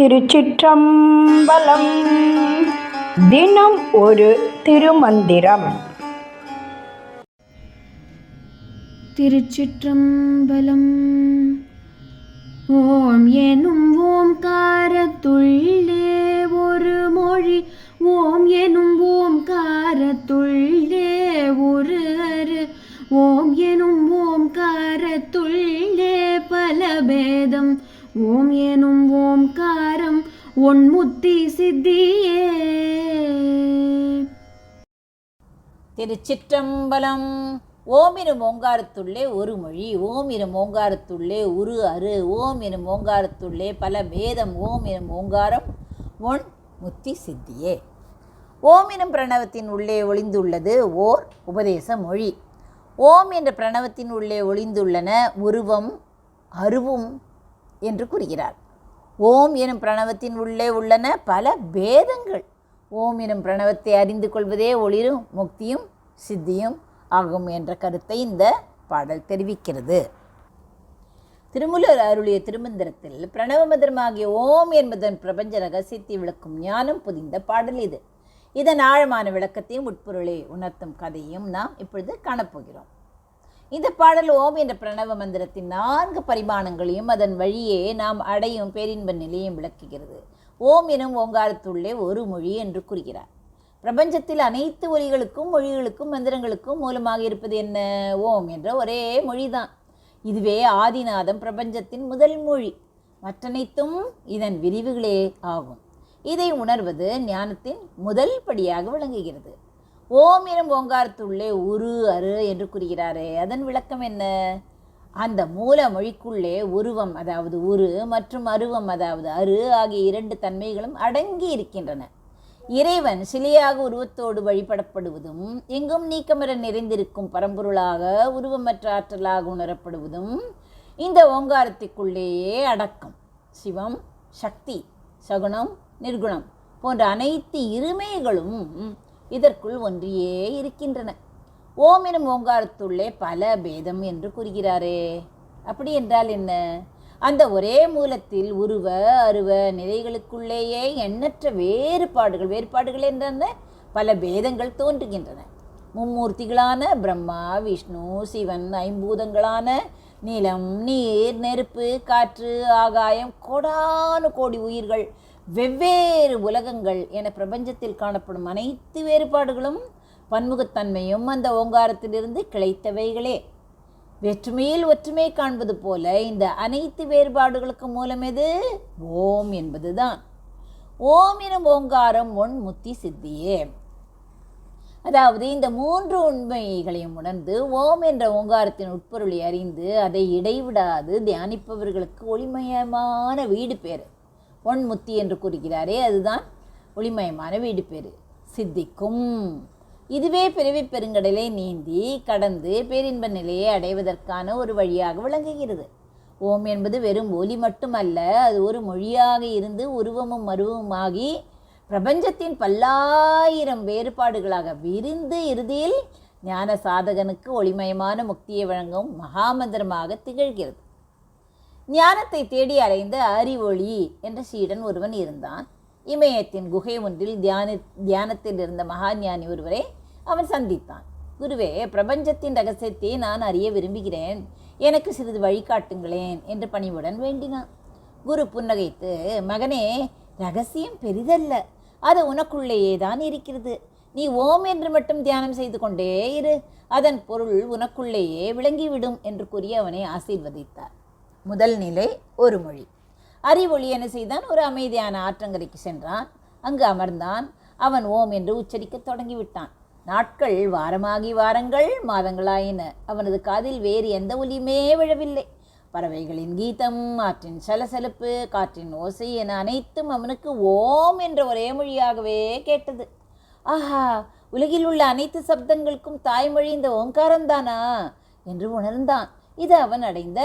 திருச்சிற்றம்பலம். தினம் ஒரு திருமந்திரம். திருச்சிற்றம்பலம். ஓம் எனும் ஓம்காரத்துள்ளே ஒரு மொழி. ஓம் எனும் ஓம்காரத்துள்ளே ஒரு அரு. ஓம் எனும் ஓம்காரத்துள்ளே பல பேதம். ஓம் எனும் ஓம்காரம் ஒன்முத்தி சித்தியே. திருச்சிற்றம்பலம். ஓம் எனும் ஓங்காரத்துள்ளே ஒரு மொழி ஓம் எனும் ஓங்காரத்துள்ளே உரு அரு ஓம் எனும் ஓங்காரத்துள்ளே பல பேதம் ஓம் எனும் ஓங்காரம் ஒன் முத்தி சித்தியே. ஓம் எனும் பிரணவத்தின் உள்ளே ஒளிந்துள்ளது ஓர் உபதேச மொழி. ஓம் என்ற பிரணவத்தின் உள்ளே ஒளிந்துள்ளன உருவம் அருவும் என்று கூறுகிறார். ஓம் எனும் பிரணவத்தின் உள்ளே உள்ளன பல பேதங்கள். ஓம் எனும் பிரணவத்தை அறிந்து கொள்வதே ஒளிரும் முக்தியும் சித்தியும் ஆகும் என்ற கருத்தை இந்த பாடல் தெரிவிக்கிறது. திருமூலர் அருளிய திருமந்திரத்தில் பிரணவ மந்திரமாகிய ஓம் என்பதன் பிரபஞ்ச ரகசியத்தை விளக்கும் ஞானம் புதிந்த பாடல் இது. இதன் ஆழமான விளக்கத்தையும் உட்பொருளை உணர்த்தும் கதையும் நாம் இப்பொழுது காணப்போகிறோம். இந்த பாடல் ஓம் என்ற பிரணவ மந்திரத்தின் நான்கு பரிமாணங்களையும் அதன் வழியே நாம் அடையும் பேரின்ப நிலையும் விளக்குகிறது. ஓம் எனும் ஓங்காரத்துள்ளே ஒரு மொழி என்று கூறுகிறார். பிரபஞ்சத்தில் அனைத்து ஒலிகளுக்கும் மொழிகளுக்கும் மந்திரங்களுக்கும் மூலமாக இருப்பது என்ன? ஓம் என்ற ஒரே மொழிதான். இதுவே ஆதிநாதம் பிரபஞ்சத்தின் முதல் மொழி. மற்றனைத்தும் இதன் விரிவுகளே ஆகும். இதை உணர்வது ஞானத்தின் முதல் படியாக விளங்குகிறது. ஓம் எனும் ஓங்காரத்துள்ளே உரு அரு என்று கூறுகிறாரே. அதன் விளக்கம் என்ன? அந்த மூல மொழிக்குள்ளே உருவம் அதாவது உரு மற்றும் அருவம் அதாவது அரு ஆகிய இரண்டு தன்மைகளும் அடங்கி இருக்கின்றன. இறைவன் சிலையாக உருவத்தோடு வழிபடப்படுவதும் எங்கும் நீக்கமர நிறைந்திருக்கும் பரம்பொருளாக உருவமற்ற ஆற்றலாக உணரப்படுவதும் இந்த ஓங்காரத்திற்குள்ளேயே அடக்கம். சிவம் சக்தி சகுனம் நிர்குணம் போன்ற அனைத்து இருமைகளும் இதற்குள் ஒன்றியே இருக்கின்றன. ஓம் எனும் ஓங்காரத்துள்ளே பல பேதம் என்று கூறுகிறாரே. அப்படி என்றால் என்ன? அந்த ஒரே மூலத்தில் உருவ அருவ நிலைகளுக்குள்ளேயே எண்ணற்ற வேறுபாடுகள் வேறுபாடுகள் என்றான பல பேதங்கள் தோன்றுகின்றன. மும்மூர்த்திகளான பிரம்மா விஷ்ணு சிவன் ஐம்பூதங்களான நிலம் நீர் நெருப்பு காற்று ஆகாயம் கோடானு கோடி உயிர்கள் வெவ்வேறு உலகங்கள் என பிரபஞ்சத்தில் காணப்படும் அனைத்து வேறுபாடுகளும் பன்முகத்தன்மையும் அந்த ஓங்காரத்திலிருந்து கிளைத்தவைகளே. வேற்றுமையில் ஒற்றுமை காண்பது போல இந்த அனைத்து வேறுபாடுகளுக்கு மூலம் எது? ஓம் என்பதுதான். ஓம் எனும் ஓங்காரம் ஒன் முத்தி சித்தியே. அதாவது இந்த மூன்று உண்மைகளையும் உணர்ந்து ஓம் என்ற ஓங்காரத்தின் உட்பொருளை அறிந்து அதை இடைவிடாது தியானிப்பவர்களுக்கு ஒளிமயமான வீடு பேர் ஒன் முத்தி என்று கூறுகிறாரே அதுதான் ஒளிமயமான வீடு பேர். சித்திக்கும். இதுவே பிறவி பெருங்கடலை நீந்தி கடந்து பேரின்ப நிலையை அடைவதற்கான ஒரு வழியாக விளங்குகிறது. ஓம் என்பது வெறும் ஒலி மட்டுமல்ல அது ஒரு மொழியாக இருந்து உருவமும் மருவமாகி பிரபஞ்சத்தின் பல்லாயிரம் வேறுபாடுகளாக விரிந்து இறுதியில் ஞான சாதகனுக்கு ஒளிமயமான முக்தியை வழங்கும் மகாமந்திரமாக திகழ்கிறது. ஞானத்தை தேடி அலைந்த அறிவொளி என்ற சீடன் ஒருவன் இருந்தான். இமயத்தின் குகை ஒன்றில் தியான தியானத்தில் இருந்த மகாஞானி ஒருவரை அவன் சந்தித்தான். குருவே பிரபஞ்சத்தின் ரகசியத்தை நான் அறிய விரும்புகிறேன். எனக்கு சிறிது வழிகாட்டுங்களேன் என்று பணிவுடன் வேண்டினான். குரு புன்னகைத்து மகனே ரகசியம் பெரிதல்ல. அது உனக்குள்ளேயே தான் இருக்கிறது. நீ ஓம் என்று மட்டும் தியானம் செய்து கொண்டே இரு. அதன் பொருள் உனக்குள்ளேயே விளங்கிவிடும் என்று கூறி அவனை ஆசீர்வதித்தார். முதல் நிலை ஒரு மொழி. அறிவொளி என்ன செய்தான் ஒரு அமைதியான ஆற்றங்கரைக்கு சென்றான். அங்கு அமர்ந்தான். அவன் ஓம் என்று உச்சரிக்கத் தொடங்கிவிட்டான். நாட்கள் வாரமாகி வாரங்கள் மாதங்களாயின. அவனது காதில் வேறு எந்த ஒலியுமே விழவில்லை. பறவைகளின் கீதம் ஆற்றின் சலசலப்பு காற்றின் ஓசை என அனைத்தும் அவனுக்கு ஓம் என்ற ஒரே மொழியாகவே கேட்டது. ஆஹா உலகில் உள்ள அனைத்து சப்தங்களுக்கும் தாய்மொழி இந்த ஓங்காரம்தானா என்று உணர்ந்தான். இது அவன் அடைந்த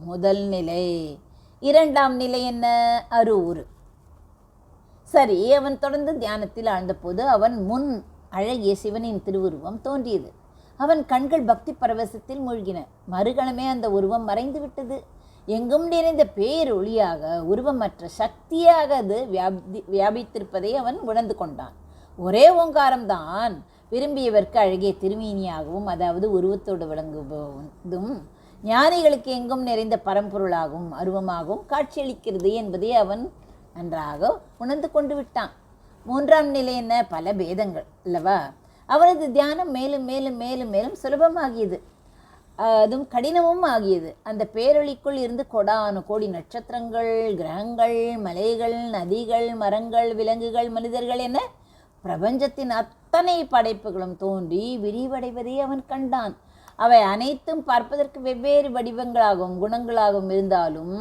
முதல் நிலை. இரண்டாம் நிலை என்ன? அருவுரு சரி அவன் தொடர்ந்து தியானத்தில் ஆழ்ந்தபோது அவன் முன் அழகிய சிவனின் திருவுருவம் தோன்றியது. அவன் கண்கள் பக்தி பரவசத்தில் மூழ்கின. மறுகணமே அந்த உருவம் மறைந்து விட்டது. எங்கும் நிறைந்த பேரொளியாக உருவமற்ற சக்தியாக அது வியாபி வியாபித்திருப்பதை அவன் உணர்ந்து கொண்டான். ஒரே ஓங்காரம்தான். விரும்பியவர்க்கு அழகிய திருமீனியாகவும் அதாவது உருவத்தோடு விளங்குவதும் ஞானிகளுக்கு எங்கும் நிறைந்த பரம்பொருளாகவும் அருவமாகவும் காட்சியளிக்கிறது என்பதை அவன் நன்றாக உணர்ந்து கொண்டு விட்டான். மூன்றாம் நிலை என்ன? பல பேதங்கள் அல்லவா? அவனது தியானம் மேலும் மேலும் மேலும் மேலும் சுலபமாகியது. அதுவும் கடினமும் ஆகியது. அந்த பேரொழிக்குள் இருந்து கொடானு கோடி நட்சத்திரங்கள் கிரகங்கள் மலைகள் நதிகள் மரங்கள் விலங்குகள் மனிதர்கள் என பிரபஞ்சத்தின் அத்தனை படைப்புகளும் தோன்றி விரிவடைவதை அவன் கண்டான். அவை அனைத்தும் பார்ப்பதற்கு வெவ்வேறு வடிவங்களாகவும் குணங்களாகவும் இருந்தாலும்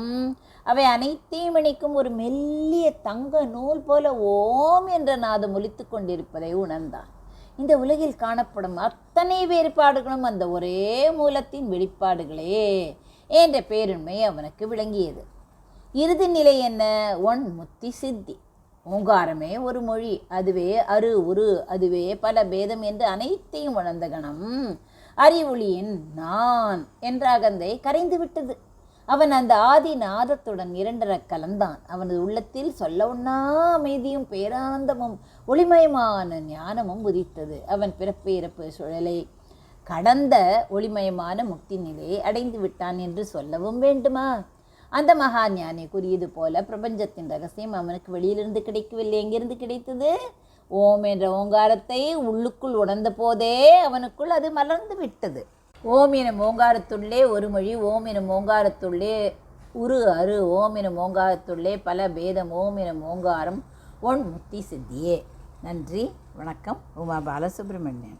அவை அனைத்தையும் இணைக்கும் ஒரு மெல்லிய தங்க நூல் போல ஓம் என்ற நாதம் ஒலித்து கொண்டிருப்பதை உணர்ந்தான். இந்த உலகில் காணப்படும் அத்தனை வேறுபாடுகளும் அந்த ஒரே மூலத்தின் வெளிப்பாடுகளே என்ற பேருண்மை அவனுக்கு விளங்கியது. இறுதி நிலை என்ன? ஒன் முத்தி சித்தி. ஓங்காரமே ஒரு மொழி. அதுவே அரு உரு அதுவே பல பேதம் என்று அனைத்தையும் உணர்ந்த கணம் அறிவொளியின் நான் என்ற அகந்தை கரைந்து விட்டது. அவன் அந்த ஆதி நாதத்துடன் இரண்டர கலந்தான். அவனது உள்ளத்தில் சொல்ல ஒன்னா அமைதியும் பேரானந்தமும் ஒளிமயமான ஞானமும் உதித்தது. அவன் பிறப்பு இறப்பு சுழலை கடந்த ஒளிமயமான முக்தி நிலையை அடைந்து விட்டான் என்று சொல்லவும் வேண்டுமா? அந்த மகா ஞானி கூறியது போல பிரபஞ்சத்தின் ரகசியம் அவனுக்கு வெளியிலிருந்து கிடைக்கவில்லை. எங்கிருந்து கிடைத்தது? ஓம் என்ற ஓங்காரத்தை உள்ளுக்குள் உணர்ந்த போதே அவனுக்குள் அது மலர்ந்து விட்டது. ஓம் எனும் ஓங்காரத்துள்ளே ஒரு மொழி ஓம் எனும் ஓங்காரத்துள்ளே உரு அரு ஓம் எனும் ஓங்காரத்துள்ளே பல பேதம் ஓம் எனும் ஓங்காரம் ஒன் முத்தி சித்தியே. நன்றி வணக்கம். உமா பாலசுப்ரமணியன்.